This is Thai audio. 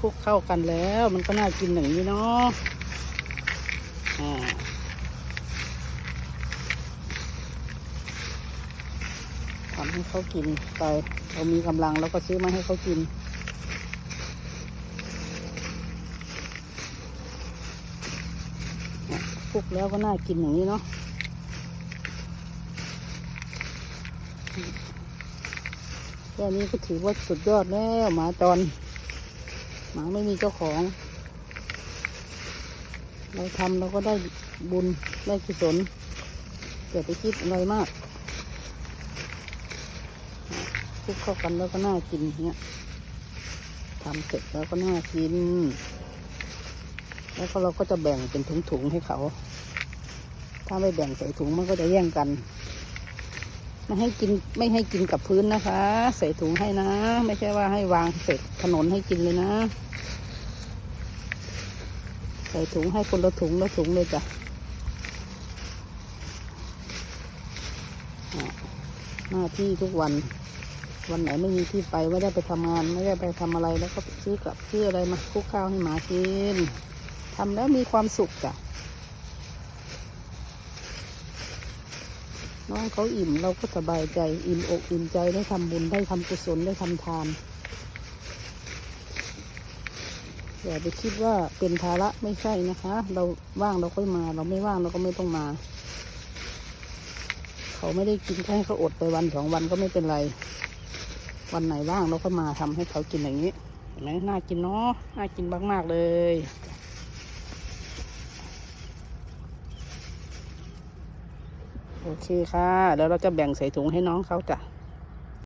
คลุกเข้ากันแล้ว มันก็น่ากินอย่างนี้เนาะทำให้เขากินไป เรามีกำลังเราก็ซื้อมาให้เขากินคลุกแล้วก็น่ากินอย่างนี้เนาะแค่นี้ก็ถือว่าสุดยอดแล้วหมาตอน หมาไม่มีเจ้าของ เราทำเราก็ได้บุญได้กุศลอย่าไปคิดอะไรมากคลุกเข้ากันแล้วก็น่ากินเงี้ยทำเสร็จแล้วก็น่ากิน แล้วก็เราก็จะแบ่งเป็นถุงๆให้เขา ถ้าไม่แบ่งใส่ถุงมันก็จะแย่งกัน ไม่ให้กินไม่ให้กินกับพื้นนะคะ ใส่ถุงให้นะ ไม่ใช่ว่าให้วางเสร็จถนนให้กินเลยนะ ใส่ถุงให้คนละถุงละถุงเลยจ้ะหน้าที่ทุกวัน วันไหนไม่มีที่ไปไม่ได้ไปทำงาน ไม่ได้ไปทำอะไรแล้วก็ซื้อกลับซื้ออะไรมาคุกข้าวให้หมากินทำแล้วมีความสุขจ้ะ น้องเขาอิ่มเราก็สบายใจ อิ่มอกอิ่มใจได้ทำบุญได้ทำกุศลได้ทำทานอย่าไปคิดว่าเป็นภาระไม่ใช่นะคะ เราว่างเราค่อยมา เราไม่ว่างเราก็ไม่ต้องมา เขาไม่ได้กินแค่เขาอดไปวันสองวันก็ไม่เป็นไร วันไหนว่างเราก็มาทำให้เขากินอย่างนี้เห็นไหมน่ากินเนาะน่ากินมากๆเลย โอเคค่ะ แล้วเราจะแบ่งใส่ถุงให้น้องเขาจ้ะ